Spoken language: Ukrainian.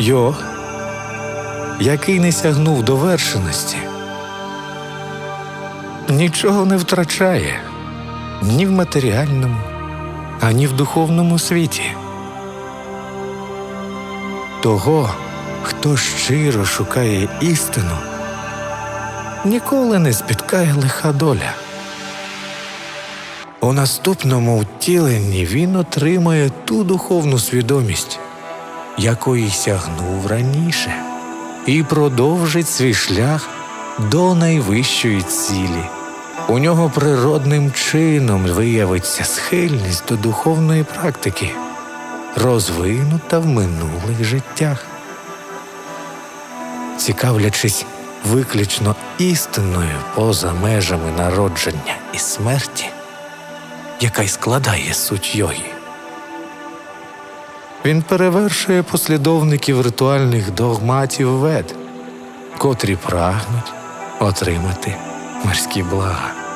Йог, який не сягнув довершеності, нічого не втрачає ні в матеріальному, ані в духовному світі. Того, хто щиро шукає істину, ніколи не спіткає лиха доля. У наступному втіленні він отримає ту духовну свідомість, якої сягнув раніше, і продовжить свій шлях до найвищої цілі. У нього природним чином виявиться схильність до духовної практики, розвинута в минулих життях. Цікавлячись виключно істиною поза межами народження і смерті, яка й складає суть йоги. Він перевершує послідовників ритуальних догматів вед, котрі прагнуть отримати морські блага.